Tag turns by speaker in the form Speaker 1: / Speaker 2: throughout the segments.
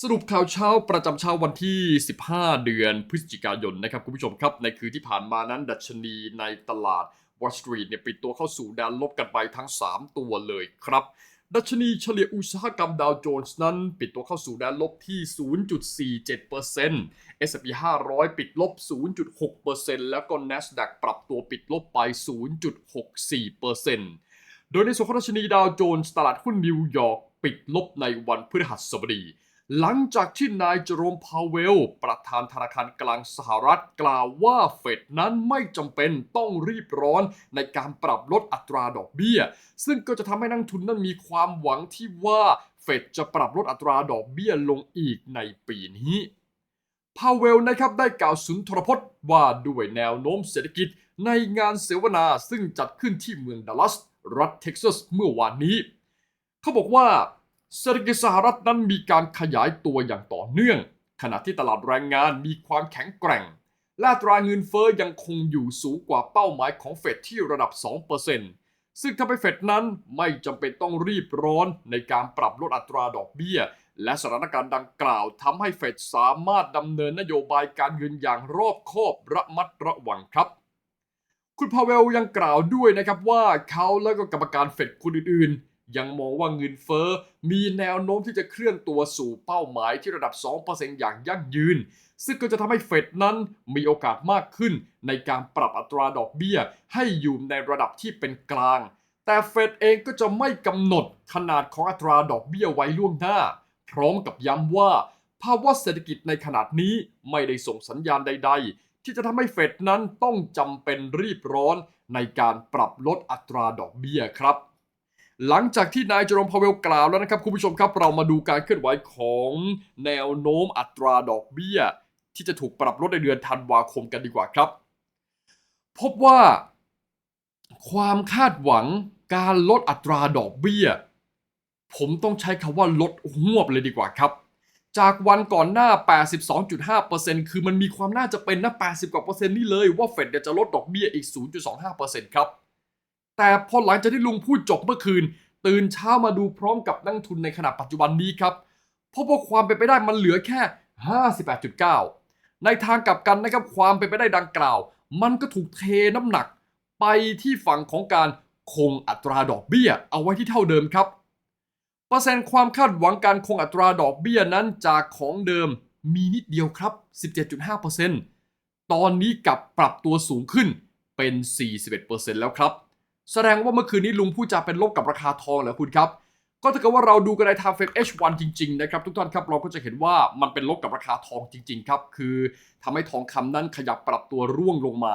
Speaker 1: สรุปข่าวเช้าประจำเช้าวันที่ 15 เดือนพฤศจิกายนนะครับคุณผู้ชมครับในคืนที่ผ่านมานั้น ดัชนีในตลาด Wall Street เนี่ยปิดตัวเข้าสู่แดนลบกันไปทั้ง 3 ตัวเลยครับ ดัชนีเฉลี่ยอุตสาหกรรมดาวโจนส์นั้น ปิดตัวเข้าสู่แดนลบที่ 0.47% S&P 500 ปิดลบ 0.6%แล้วก็ NASDAQ ปรับตัวปิดลบไป 0.64%โดยในส่วนของดัชนีดาวโจนส์ตลาดหุ้นนิวยอร์กปิดลบในวันพฤหัสบดี หลังจากที่นายเจอโรมพาวเวล ประธานธนาคารกลางสหรัฐกล่าวว่าเฟดนั้นไม่จำเป็นต้องรีบร้อนในการปรับลดอัตราดอกเบี้ย ซึ่งก็จะทำให้นักทุนนั้นมีความหวังที่ว่าเฟดจะปรับลดอัตราดอกเบี้ยลงอีกในปีนี้พาวเวลนะครับได้กล่าวสุนทรพจน์ว่าด้วยแนวโน้มเศรษฐกิจในงานเสวนาซึ่งจัดขึ้นที่เมืองดัลลัส รัฐเท็กซัสเมื่อวานนี้ เขาบอกว่า เศรษฐกิจสหรัฐนั้นมีการขยายตัวอย่างต่อเนื่อง ขณะที่ตลาดแรงงานมีความแข็งแกร่ง และอัตราเงินเฟอ้อยังคงอยู่สูงกว่าเป้าหมายของเฟดที่ระดับ 2%ซึ่งทำให้เฟดนั้นไม่จำเป็นต้องรีบร้อนในการปรับลดอัตราดอกเบี้ย และสถานการณ์ดังกล่าวทำให้เฟดสามารถดำเนินนโยบายการเงินอย่างรอบคอบระมัดระวังครับคุณพาเวลยังกล่าวด้วยนะครับว่าเขาและก็กรรมการเฟดคนอื่นๆ ยังมองว่าเงินเฟ้อมีแนวโน้มที่จะเคลื่อนตัวสู่เป้าหมายที่ระดับ 2%อย่างยั่งยืน ซึ่งก็จะทำให้เฟดนั้นมีโอกาสมากขึ้น ในการปรับอัตราดอกเบี้ย ให้อยู่ในระดับที่เป็นกลาง แต่เฟดเองก็จะไม่กำหนดขนาดของอัตราดอกเบี้ยไว้ล่วงหน้า พร้อมกับย้ำว่า ภาวะเศรษฐกิจในขนาดนี้ไม่ได้ส่งสัญญาณใด ๆ ที่จะทำให้เฟดนั้นต้องจำเป็นรีบร้อนในการปรับลดอัตราดอกเบี้ยครับ หลังจากที่นายเจอโรมพาเวลกล่าวแล้วนะครับคุณผู้ชมครับเรามาดูการเคลื่อนไหวของแนวโน้มอัตราดอกเบี้ย ที่จะถูกปรับลดในเดือนธันวาคมกันดีกว่าครับ พบว่า ความคาดหวังการลดอัตราดอกเบี้ย ผมต้องใช้คำว่าลดหวบเลยดีกว่าครับ จากวันก่อนหน้า 82.5%คือมันมีความน่าจะเป็นนะ80กว่าเปอร์เซ็นต์นี่เลยว่าเฟดจะลดดอกเบี้ยอีก 0.25%ครับ แต่พอหลังจากที่ลุงพูดจบเมื่อคืน ตื่นเช้ามาดูพร้อมกับนักทุนในขณะปัจจุบันนี้ครับพบว่าความเป็นไปได้มันเหลือแค่ 58.9 ในทางกลับกันนะครับความเป็นไปได้ดังกล่าว มันก็ถูกเทน้ำหนัก ไปที่ฝั่งของการคงอัตราดอกเบี้ย เอาไว้ที่เท่าเดิมครับเปอร์เซ็นต์ความคาดหวังการคงอัตราดอกเบี้ยนั้นจากของเดิมมีนิดเดียวครับ 17.5%ตอนนี้กลับปรับตัวสูงขึ้นเป็น 41%แล้วครับ แสดงว่าเมื่อคืนนี้ลุงพูดจาเป็นลบกับราคาทองเหรอคุณครับ ก็ถ้าเกิดว่าเราดูกันในทางเฟ H1 จริงๆนะครับทุกท่านครับเราก็จะเห็นว่ามันเป็นลบกับราคาทองจริง ๆ ครับ คือทำให้ทองคำนั้นขยับปรับตัวร่วงลงมา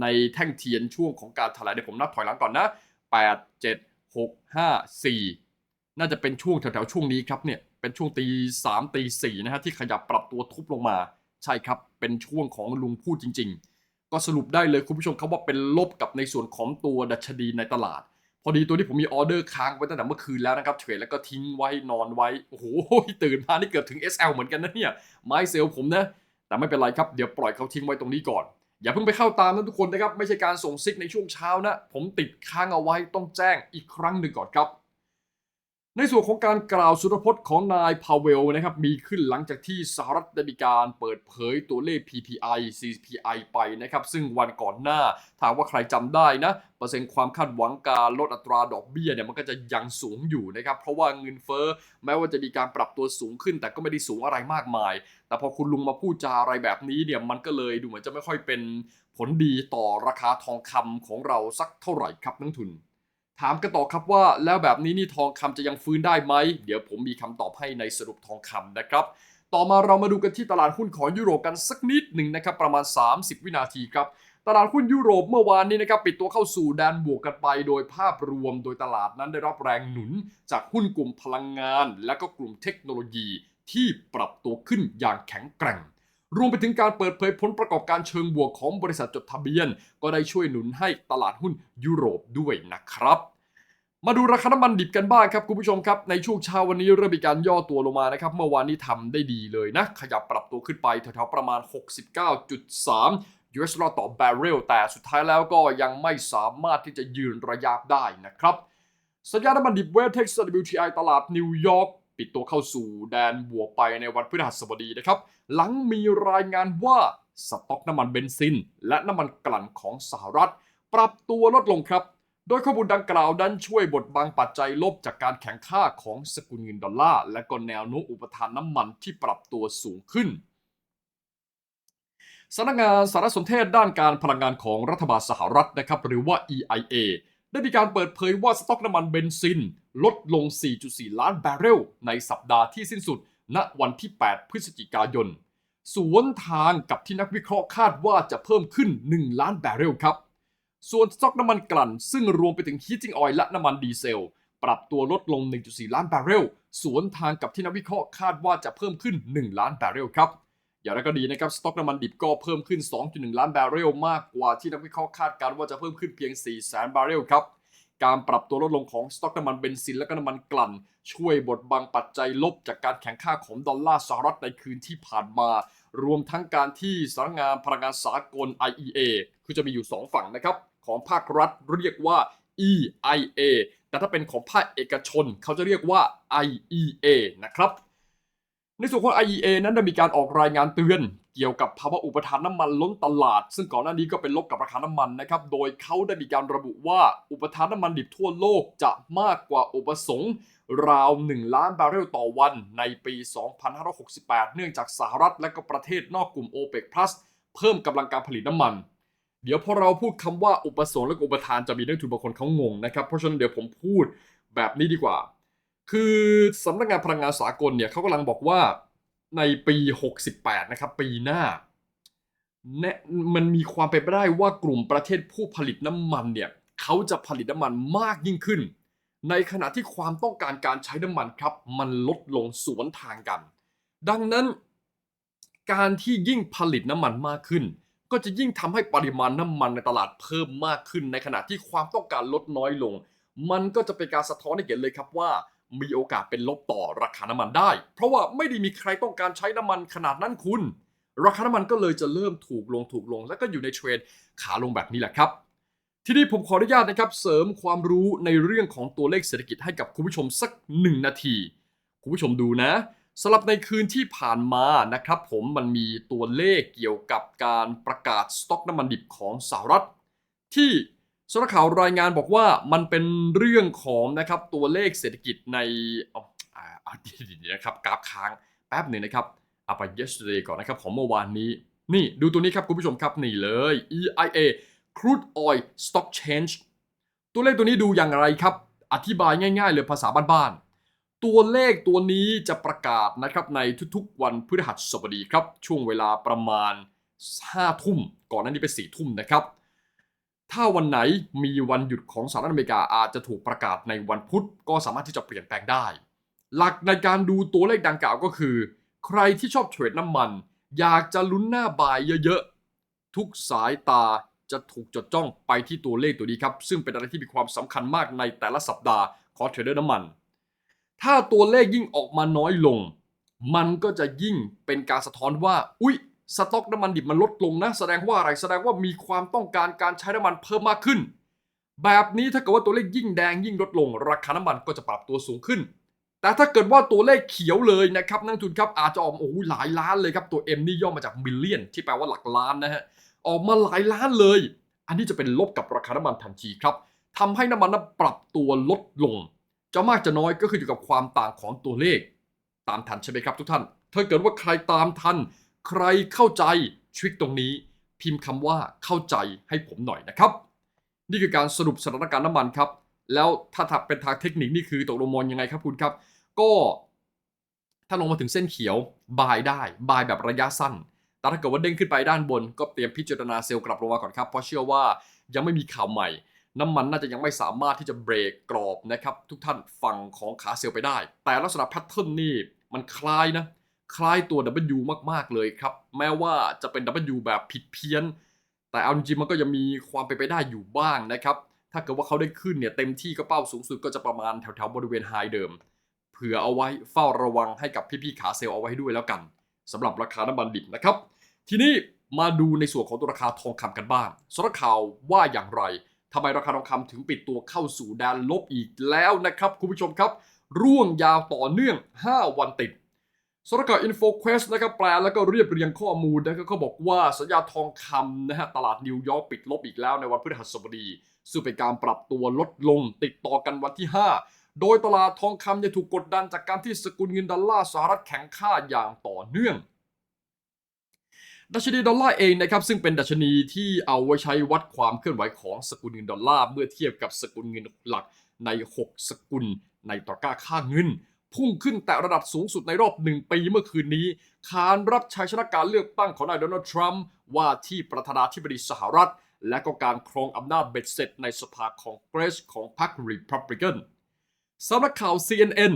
Speaker 1: ในแท่งเทียนช่วงของการถลายเดี๋ยวผมนับถอยหลังก่อนนะ 8 7 6 5 4 น่าจะเป็นช่วงแถวๆช่วงนี้ครับเนี่ยเป็นช่วงตีสามตีสี่นะฮะที่ขยับปรับตัวทุบลงมา ใช่ครับเป็นช่วงของลุงพูดจริง ๆ ก็สรุปได้เลยคุณผู้ชมครับว่าเป็นลบกับในส่วนของตัวดัชนีในตลาด พอดีตัวนี้ผมมีออเดอร์ค้างไว้ตั้งแต่เมื่อคืนแล้วนะครับเทรดแล้วก็ทิ้งไว้นอนไว้โอ้โหตื่นมานี่เกือบถึง SL เหมือนกันนะเนี่ยไม้เซลผมนะแต่ไม่เป็นไรครับเดี๋ยวปล่อยเขาทิ้งไว้ตรงนี้ก่อน อย่าเพิ่งไปเข้าตามนะทุกคนนะครับไม่ใช่การส่งซิกในช่วงเช้านะ ผมติดค้างเอาไว้ต้องแจ้งอีกครั้งหนึ่งก่อนครับ ในส่วนของการกล่าวสุรพจน์ของนายพาเวลนะครับมีขึ้นหลังจากที่สหรัฐได้มีการเปิดเผยตัวเลข PPI CPI ไปนะครับซึ่งวันก่อนหน้าถามว่าใครจำได้นะเปอร์เซ็นต์ความคาดหวังการลดอัตราดอกเบี้ยเนี่ยมันก็จะยังสูงอยู่นะครับเพราะว่าเงินเฟ้อแม้ว่าจะมีการปรับตัวสูงขึ้น แต่ก็ไม่ได้สูงอะไรมากมาย แต่พอคุณลุงมาพูดจาอะไรแบบนี้เนี่ยมันก็เลยดูเหมือนจะไม่ค่อยเป็นผลดีต่อราคาทองคำของเราสักเท่าไหร่ครับนักทุน ถามกันต่อครับว่าแล้วแบบนี้นี่ทองคำจะยังฟื้นได้ไหม เดี๋ยวผมมีคำตอบให้ในสรุปทองคำนะครับ ต่อมาเรามาดูกันที่ตลาดหุ้นของยุโรปกันสักนิดหนึ่งนะครับประมาณ 30 วินาทีครับตลาดหุ้นยุโรปเมื่อวานนี้นะครับปิดตัวเข้าสู่แดนบวกกันไปโดยภาพรวม โดยตลาดนั้นได้รับแรงหนุนจากหุ้นกลุ่มพลังงาน และก็กลุ่มเทคโนโลยีที่ปรับตัวขึ้นอย่างแข็งแกร่ง รวมไปถึงการเปิดเผยผลประกอบการเชิงบวกของบริษัทจดทะเบียน ก็ได้ช่วยหนุนให้ตลาดหุ้นยุโรปด้วยนะครับมาดูราคาน้ำมันดิบกันบ้างครับคุณผู้ชมครับในช่วงเช้าวันนี้เริ่มมีการย่อตัวลงมานะครับเมื่อวานนี้ทำได้ดีเลยนะ ขยับปรับตัวขึ้นไปแถวๆประมาณ 69.3 US ดอลลาร์ต่อบาร์เรลแต่สุดท้ายแล้วก็ยังไม่สามารถที่จะยืนระยะได้นะครับสัญญาณน้ำมันดิบเวสเท็กซัส WTI ตลาดนิวยอร์ก ปิดตัวเข้าสู่แดนบวกไปในวันพฤหัสบดีนะครับ หลังมีรายงานว่าสต็อกน้ำมันเบนซิน และน้ำมันกลั่นของสหรัฐ ปรับตัวลดลงครับ โดยข้อมูลดังกล่าวนั้นช่วยบดบังปัจจัยลบจากการแข่งค่าของสกุลเงินดอลลาร์และก็แนวโน้มอุปทานน้ำมันที่ปรับตัวสูงขึ้นสำนักงานสารสนเทศด้านการพลังงานของรัฐบาลสหรัฐนะครับหรือว่า EIA ได้มีการเปิดเผยว่าสต็อกน้ำมันเบนซิน ลดลง 4.4 ล้านบาร์เรล ในสัปดาห์ที่สิ้นสุด ณ วันที่ 8 พฤศจิกายน สวนทางกับที่นักวิเคราะห์คาดว่าจะเพิ่มขึ้น 1 ล้านบาร์เรลครับ ส่วนสต็อกน้ำมันกลั่น ซึ่งรวมไปถึงฮีติ้งออยล์และน้ำมันดีเซล ปรับตัวลดลง 1.4 ล้านบาร์เรล สวนทางกับที่นักวิเคราะห์คาดว่าจะเพิ่มขึ้น 1 ล้านบาร์เรลครับ อย่างไรก็ดีนะครับสต็อกน้ำมันดิบก็เพิ่มขึ้น 2.1 ล้านบาร์เรลมากกว่าที่นักวิเคราะห์คาดการณ์ว่าจะเพิ่มขึ้นเพียง 4 แสนบาร์เรลครับการปรับตัวลดลงของสต็อกน้ำมันเบนซินและก็น้ำมันกลั่น ช่วยบดบังปัจจัยลบจากการแข่งข้าของดอลลาร์สหรัฐในคืนที่ผ่านมา รวมทั้งการที่สำนักงานพลังงานสากล IEA คือจะมีอยู่ 2 ฝั่งนะครับ ของภาครัฐเรียกว่า EIA แต่ถ้าเป็นของภาคเอกชนเขาจะเรียกว่า IEA นะครับ ในส่วนของ IEA นั้นได้มีการออกรายงานเตือนเกี่ยวกับภาวะอุปทานน้ำมันล้นตลาด ซึ่งก่อนหน้านี้ก็เป็นลบกับราคาน้ำมันนะครับ โดยเขาได้มีการระบุว่าอุปทานน้ำมันดิบทั่วโลกจะมากกว่าอุปสงค์ราว 1 ล้านบาร์เรลต่อวันในปี 2568 เนื่องจากสหรัฐและก็ประเทศนอกกลุ่ม OPEC Plus เพิ่มกำลังการผลิตน้ำมัน เดี๋ยวพอเราพูดคำว่าอุปสงค์และอุปทานจะมีนักทุนบางคนเขางงนะครับ เพราะฉะนั้นเดี๋ยวผมพูดแบบนี้ดีกว่า คือสำนักงานพลังงานสากลเนี่ยเขากำลังบอกว่าในปี 68 นะครับ ปีหน้าเนี่ยมันมีความเป็นไปได้ว่ากลุ่มประเทศผู้ผลิตน้ำมันเนี่ยเขาจะผลิตน้ำมันมากยิ่งขึ้น ในขณะที่ความต้องการการใช้น้ำมันครับ มันลดลงสวนทางกัน ดังนั้น การที่ยิ่งผลิตน้ำมันมากขึ้น ก็จะยิ่งทำให้ปริมาณน้ำมันในตลาดเพิ่มมากขึ้น ในขณะที่ความต้องการลดน้อยลง มันก็จะเป็นการสะท้อนให้เห็นเลยครับว่า มีโอกาสเป็นลบต่อราคาน้ำมันได้ เพราะว่าไม่ได้มีใครต้องการใช้น้ำมันขนาดนั้นคุณ ราคาน้ำมันก็เลยจะเริ่มถูกลงถูกลง แล้วก็อยู่ในเทรนขาลงแบบนี้แหละครับ ทีนี้ผมขออนุญาตนะครับ เสริมความรู้ในเรื่องของตัวเลขเศรษฐกิจให้กับคุณผู้ชมสักหนึ่งนาที คุณผู้ชมดูนะสำหรับในคืนที่ผ่านมานะครับผมมันมีตัวเลขเกี่ยวกับการประกาศสต็อกน้ำมันดิบของสหรัฐที่ สำนักข่าวรายงานบอกว่ามันเป็นเรื่องของนะครับตัวเลขเศรษฐกิจในอ๋ออ่าดีนะครับกราฟค้างแป๊บหนึ่งนะครับเอาไป yesterday ก่อนนะครับของเมื่อวานนี้ นี่ดูตัวนี้ครับคุณผู้ชมครับนี่เลย EIA crude oil stock change ตัวเลขตัวนี้ดูอย่างไรครับ อธิบายง่าย ๆ เลยภาษาบ้านๆ ตัวเลขตัวนี้จะประกาศนะครับในทุกๆวันพฤหัสบดีครับ ช่วงเวลาประมาณ5ทุ่ม ก่อนหน้านี้เป็น4ทุ่มนะครับ ถ้าวันไหนมีวันหยุดของสหรัฐอเมริกาอาจจะถูกประกาศในวันพุธก็สามารถที่จะเปลี่ยนแปลงได้ หลักในการดูตัวเลขดังกล่าวก็คือ ใครที่ชอบเทรดน้ำมัน อยากจะลุ้นหน้าบายเยอะๆ ทุกสายตาจะถูกจดจ้องไปที่ตัวเลขตัวนี้ครับ ซึ่งเป็นอะไรที่มีความสำคัญมากในแต่ละสัปดาห์ของเทรดเดอร์น้ำมัน ถ้าตัวเลขยิ่งออกมาน้อยลง มันก็จะยิ่งเป็นการสะท้อนว่าอุ๊ย สต็อกน้ำมันดิบมันลดลงนะ แสดงว่าอะไรแสดงว่ามีความต้องการการใช้น้ำมันเพิ่มมากขึ้น แบบนี้ถ้าเกิดว่าตัวเลขยิ่งแดงยิ่งลดลง ราคาน้ำมันก็จะปรับตัวสูงขึ้น แต่ถ้าเกิดว่าตัวเลขเขียวเลยนะครับนักทุนครับอาจจะออกมาโอ้โหหลายล้านเลยครับตัว M นี่ย่อมาจากมิลเลียนที่แปลว่าหลักล้านนะฮะออกมาหลายล้านเลย อันนี้จะเป็นลบกับราคาน้ำมันทันทีครับทำให้น้ำมันนั้นปรับตัวลดลงจะมากจะน้อยก็คืออยู่กับความต่างของตัวเลข ตามทันใช่ไหมครับทุกท่าน ถ้าเกิดว่าใครตามทัน ใครเข้าใจทริคตรงนี้ พิมพ์คำว่าเข้าใจให้ผมหน่อยนะครับ นี่คือการสรุปสถานการณ์น้ำมันครับ แล้วถ้าถักเป็นทางเทคนิคนี่คือตกลงมองยังไงครับคุณครับ ก็ถ้าลงมาถึงเส้นเขียวบายได้บายแบบระยะสั้น แต่ถ้าเกิดว่าเด้งขึ้นไปด้านบน ก็เตรียมพิจารณาเซลล์กลับลงมาก่อนครับเพราะเชื่อว่ายังไม่มีข่าวใหม่ น้ำมันน่าจะยังไม่สามารถที่จะเบรกกรอบนะครับทุกท่านฝั่งของขาเซลล์ไปได้ แต่ลักษณะแพทเทิร์นนี่มันคล้ายนะ คล้ายตัว W มากๆเลยครับ แม้ว่าจะเป็น W แบบผิดเพี้ยน แต่เอาจริงมันก็ยังมีความเป็นไปได้อยู่บ้างนะครับ ถ้าเกิดว่าเขาได้ขึ้นเนี่ยเต็มที่ก็เป้าสูงสุดก็จะประมาณแถวๆบริเวณไฮเดิม เผื่อเอาไว้เฝ้าระวังให้กับพี่ๆขาเซลเอาไว้ด้วยแล้วกันสำหรับราคาน้ำมันดิบนะครับ ทีนี้มาดูในส่วนของตัวราคาทองคำกันบ้างสำนักข่าวว่าอย่างไรทำไมราคาทองคำถึงปิดตัวเข้าสู่แดนลบอีกแล้วนะครับ คุณผู้ชมครับ ร่วงยาวต่อเนื่อง 5 วันติด สำนักข่าว InfoQuest นะครับแปลแล้วก็เรียบเรียงข้อมูลนะครับเขาบอกว่าสัญญาทองคำนะฮะตลาดนิวยอร์กปิดลบอีกแล้วในวันพฤหัสบดี ซึ่งเป็นการปรับตัวลดลงติดต่อกันวันที่ 5 โดยตลาดทองคำจะถูกกดดันจากการที่สกุลเงินดอลลาร์สหรัฐแข็งค่าอย่างต่อเนื่องดัชนีดอลลาร์เองนะครับซึ่งเป็นดัชนีที่เอาไว้ใช้วัดความเคลื่อนไหวของสกุลเงินดอลลาร์เมื่อเทียบกับสกุลเงินหลักใน 6 สกุลในตะก้าค่าเงิน พุ่งขึ้นแต่ระดับสูงสุดในรอบหนึ่งปีเมื่อคืนนี้ขานรับชัยชนะการเลือกตั้งของนายโดนัลด์ทรัมป์ว่าที่ประธานาธิบดีสหรัฐ และก็การครองอำนาจเบ็ดเสร็จในสภาคองเกรสของพรรครีพับลิกันสำนักข่าว CNN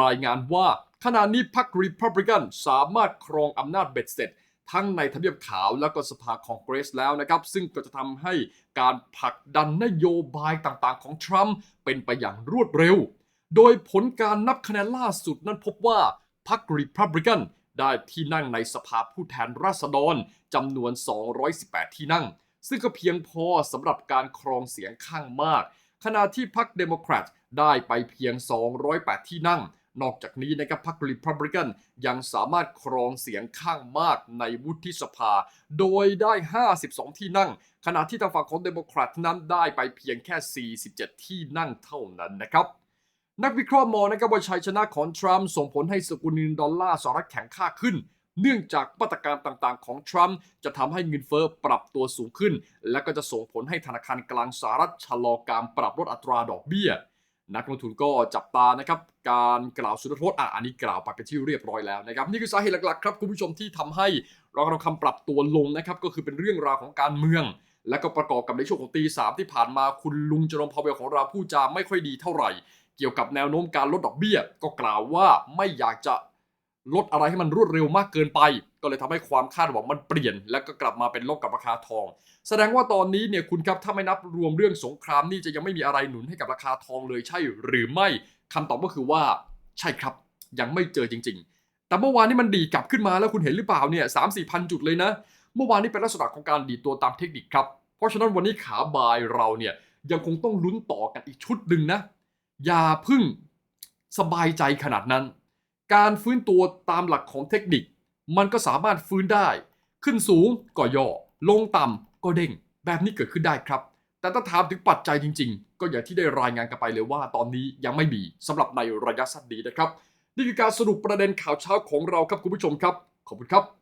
Speaker 1: รายงานว่า ขณะนี้พรรครีพับลิกันสามารถครองอำนาจเบ็ดเสร็จ ทั้งในทำเนียบขาวและก็สภาคองเกรสแล้วนะครับ ซึ่งก็จะทำให้การผลักดันนโยบายต่างๆ ของทรัมป์เป็นไปอย่างรวดเร็ว โดยผลการนับคะแนนล่าสุดนั้นพบว่าพรรครีพับลิกันได้ที่นั่งในสภาผู้แทนราษฎรจำนวน 218 ที่นั่ง ซึ่งก็เพียงพอสำหรับการครองเสียงข้างมาก ขณะที่พรรคเดโมแครตได้ไปเพียง 208 ที่นั่ง นอกจากนี้นะครับพรรครีพับลิกันยังสามารถครองเสียงข้างมากในวุฒิสภา โดยได้ 52 ที่นั่ง ขณะที่ทางฝั่งของเดโมแครตนั้นได้ไปเพียงแค่ 47 ที่นั่งเท่านั้นนะครับ นักวิเคราะห์มองนะครับว่าชัยชนะของทรัมป์ส่งผลให้สกุลเงินดอลลาร์สหรัฐแข็งค่าขึ้น เนื่องจากมาตรการต่างๆ ของทรัมป์จะทำให้เงินเฟ้อปรับตัวสูงขึ้น และก็จะส่งผลให้ธนาคารกลางสหรัฐชะลอการปรับลดอัตราดอกเบี้ย นักลงทุนก็จับตานะครับการกล่าวสุนทรพจน์อะอันนี้กล่าวไปเป็นที่เรียบร้อยแล้วนะครับนี่คือสาเหตุหลักๆครับคุณผู้ชมที่ทำให้ราคาทองคำปรับตัวลงนะครับก็คือเป็นเรื่องราวของการเมืองและก็ประกอบกับในช่วงของตีสามที่ผ่านมาคุณลุงจร์มพาวเวลของเราพูดจาไม่ค่อยดีเท่าไหร่ กี่ยวกับแนวโน้มการลดดอกเบี้ย ก็กล่าวว่าไม่อยากจะลดอะไรให้มันรวดเร็วมากเกินไป ก็เลยทำให้ความคาดหวังมันเปลี่ยน และก็กลับมาเป็นลบกับราคาทอง แสดงว่าตอนนี้เนี่ยคุณครับถ้าไม่นับรวมเรื่องสงครามนี่จะยังไม่มีอะไรหนุนให้กับราคาทองเลยใช่หรือไม่คำตอบก็คือว่าใช่ครับยังไม่เจอจริง ๆ แต่เมื่อวานนี้มันดีกลับขึ้นมาแล้วคุณเห็นหรือเปล่าเนี่ยสามสี่พันจุดเลยนะ เมื่อวานนี้เป็นลักษณะของการดีตัวตามเทคนิคครับ เพราะฉะนั้นวันนี้ขาบายเราเนี่ยยังคงต้องลุ้นต่อกันอีกชุดหนึ่งนะ อย่าพึ่งสบายใจขนาดนั้น การฟื้นตัวตามหลักของเทคนิค มันก็สามารถฟื้นได้ ขึ้นสูงก็ย่อ ลงต่ำก็เด้ง แบบนี้เกิดขึ้นได้ครับ แต่ถ้าถามถึงปัจจัยจริง ๆ ก็อย่างที่ได้รายงานกันไปเลยว่า ตอนนี้ยังไม่มีสำหรับในระยะสั้นนี้นะครับ นี่คือการสรุปประเด็นข่าวเช้าของเราครับคุณผู้ชมครับ ขอบคุณครับ